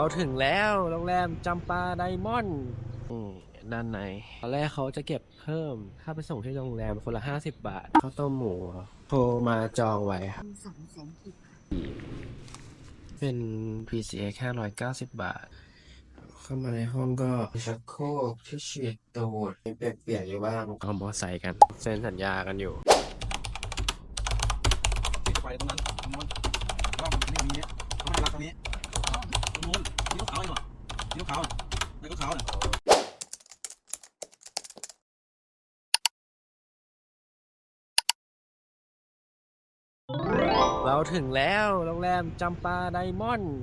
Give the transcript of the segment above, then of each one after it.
เราถึงแล้วโรงแรมจำปาไดมอนด์นี่ด้านในตอนแรกเขาจะเก็บเพิ่มค่าไปส่งที่โรงแรมคนละ 50 บาทข้าวต้มหมูโทรมาจองไว้ครับสองแสนกิบเป็น PCA แค่190บาท เข้ามาในห้องก็ชักโครกที่ฉีดตูดมีเปียกๆอยู่บ้างเอามอใส่กัน เซ็นสัญญากันอยู่ไฟตรงนั้นตรงนู้นแล้วก็นี่ตรงนี้เขาไม่รักตรงนี้ นู้นนี่ขาวอยู่อะนี่ขาวนี่ก็ขาวเนี่ยเราถึงแล้วโรงแรมจำปาไดมอนด์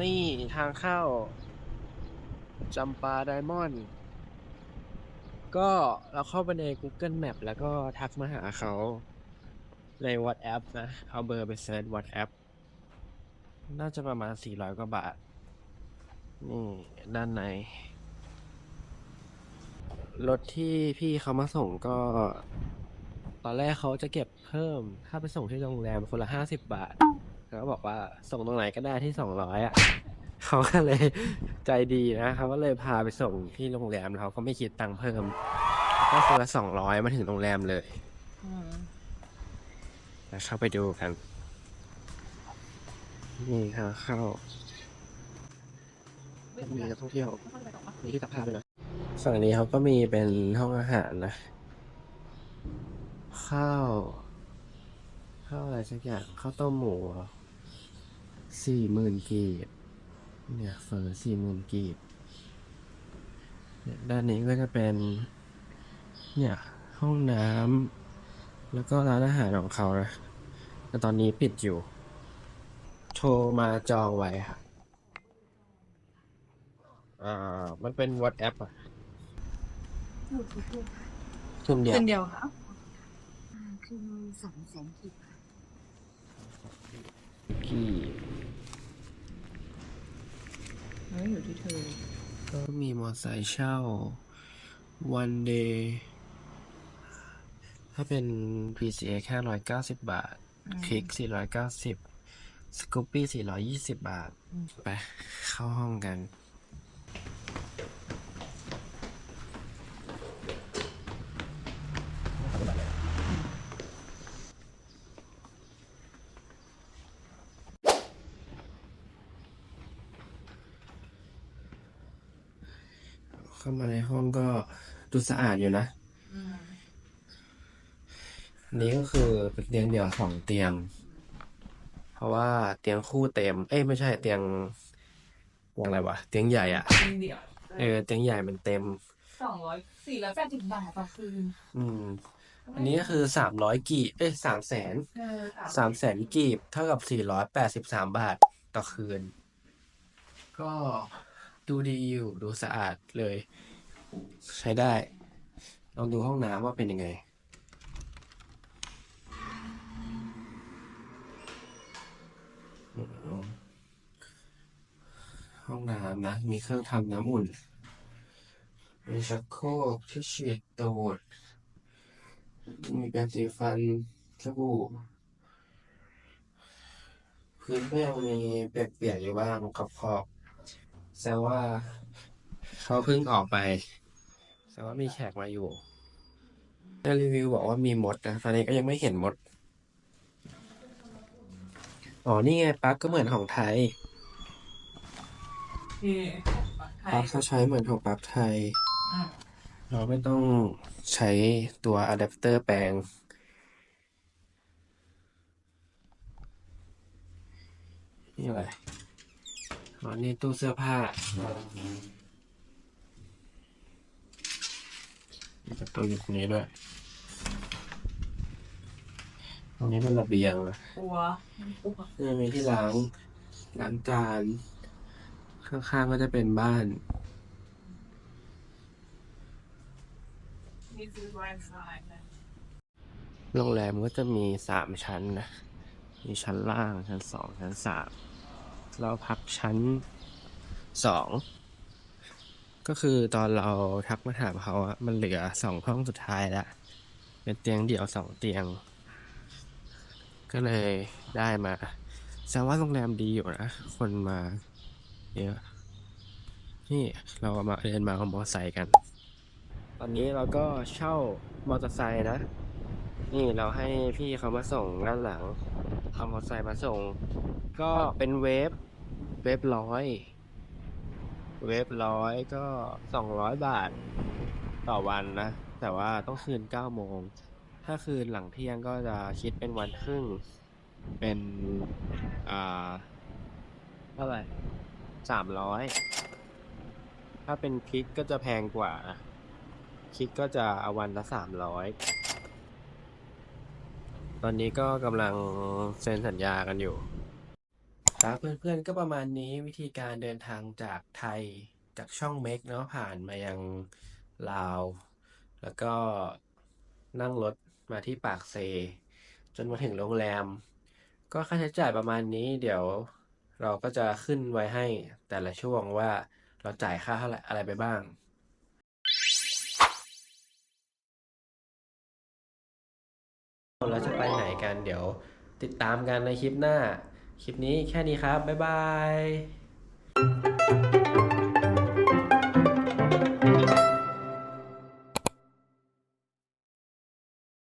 นี่ทางเข้าจำปาไดมอนด์ก็เราเข้าไปใน Google Map แล้วก็ทักมาหาเขาใน WhatsApp นะ เอาเบอร์ไปเซิร์ช WhatsApp น่าจะประมาณ400กว่าบาท นี่ด้านใน รถที่พี่เขามาส่งก็ ตอนแรกเขาจะเก็บเพิ่ม ค่าไปส่งที่โรงแรมคนละห้าสิบบาท เขาก็บอกว่าส่งตรงไหนก็ได้ที่สองร้อยอะ เขาก็เลยใจดีนะเขาก็เลยพาไปส่งที่โรงแรมแล้วเขาก็ไม่คิดตังค์เพิ่ม ก็คนละสองร้อยมาถึงโรงแรมเลย แล้วเข้าไปดูกัน นี่ทางเข้ามีนักท่องเที่ยวมีที่ตักผ้าด้วยนะฝั่งนี้เขาก็มีเป็นห้องอาหารนะ ข้าว ข้าวอะไรสักอย่างข้าวต้มหมูสี่หมื่นกีบ เนี่ยเฟอร์สี่หมื่นกีบเนี่ยด้านนี้ก็จะเป็น เนี่ยห้องน้ำแล้วก็ร้านอาหารของเขานะแต่ตอนนี้ปิดอยู่ รมาจองไว้ครับอ่า มันเป็น WhatsApp อะถูกถูกถูกค่ะคืนเดียว คืนเดียวค่ะอ่าคือสองแสนกิบค่ะกี่เฮ้ยอยู่ที่เธอ ก็มีมอไซค์เช่า one day ถ้าเป็น PCA แค่ร้อยเก้าสิบบาท คลิกสี่ร้อยเก้า สิบสกูปปี้สี่ร้อยยี่สิบบาท ไป เข้าห้องกัน เข้ามาในห้องก็ดูสะอาดอยู่นะอันนี้ก็คือเป็นเตียงเดี่ยวสองเตียง เพราะว่าเตียงคู่เต็ม เอ้ยไม่ใช่เตียงเตียงอะไรวะเตียงใหญ่อะคืนเดียวเออเตียงใหญ่มันเต็ม สองร้อยสี่ร้อยแปดสิบบาทต่อคืนอืม อันนี้ก็คือสามร้อยกีบเอ้ยสามแสนเออสามแสนกีบเท่ากับสี่ร้อยแปดสิบสามบาทต่อคืน ก็ดูดีอยู่ดูสะอาดเลย ใช้ได้ ลองดูห้องน้ำว่าเป็นยังไง ห้ องน้ำนะ มีเครื่องทำน้ำอุ่น มีชักโครกที่ฉีดตูดมีแปรงสีฟันสบู่พื้นก็ยังมีเปียกๆอยู่บ้างขอบแสดงว่าเขาเพิ่งออกไปแสดงว่ามีแขกมาอยู่ในรีวิวบอกว่ามีมดนะตอนนี้ก็ยังไม่เห็นมด อ๋อ นี่ไงปั๊กก็เหมือนของไทย ที่ปลั๊กเขาใช้เหมือนของปลั๊กไทย อะเราไม่ต้องใช้ตัวอะแดปเตอร์แปลง นี่อะไรอ๋อนี่ตู้เสื้อผ้ามีประตูอยู่ตรงนี้ด้วย ตรงนี้เป็นระเบียงนะ กลัวกลัว นี่มีที่ล้างล้างจาน ข้างๆก็จะเป็นบ้านนี่คือไวไฟนะโรงแรมก็จะมีสามชั้นนะ มีชั้นล่าง ชั้นสองชั้นสามเราพักชั้นสอง ก็คือตอนเราทักมาถามเขาอะมันเหลือสองห้องสุดท้ายแล้วเป็นเตียงเดี่ยวสองเตียง ก็เลยได้มาแสดงว่าโรงแรมดีอยู่นะ คนมา เนี่ยนี่เรามาเดินมากับมอเตอร์ไซค์กัน ตอนนี้เราก็เช่ามอเตอร์ไซค์นะ นี่เราให้พี่เขามาส่งด้านหลังเอามอเตอร์ไซค์มาส่ง ก็เป็นเวฟ เวฟร้อย เวฟร้อยก็สองร้อยบาทต่อวันนะ แต่ว่าต้องคืนเก้าโมง ถ้าคืนหลังเที่ยงก็จะคิดเป็นวันครึ่ง เป็น อ่า เท่าไหร่ สามร้อยถ้าเป็นคลิกก็จะแพงกว่าคลิกก็จะเอาวันละสามร้อยตอนนี้ก็กำลังเซ็นสัญญากันอยู่ครับเพื่อนๆก็ประมาณนี้วิธีการเดินทางจากไทยจากช่องเมกเนาะผ่านมายังลาว แล้วก็นั่งรถมาที่ปากเซ จนมาถึงโรงแรม ก็ค่าใช้จ่ายประมาณนี้เดี๋ยว เราก็จะขึ้นไว้ให้แต่ละช่วงว่าเราจ่ายค่าเท่าไหร่อะไรไปบ้าง เราจะไปไหนกันเดี๋ยวติดตามกันในคลิปหน้า คลิปนี้แค่นี้ครับ บ๊ายบาย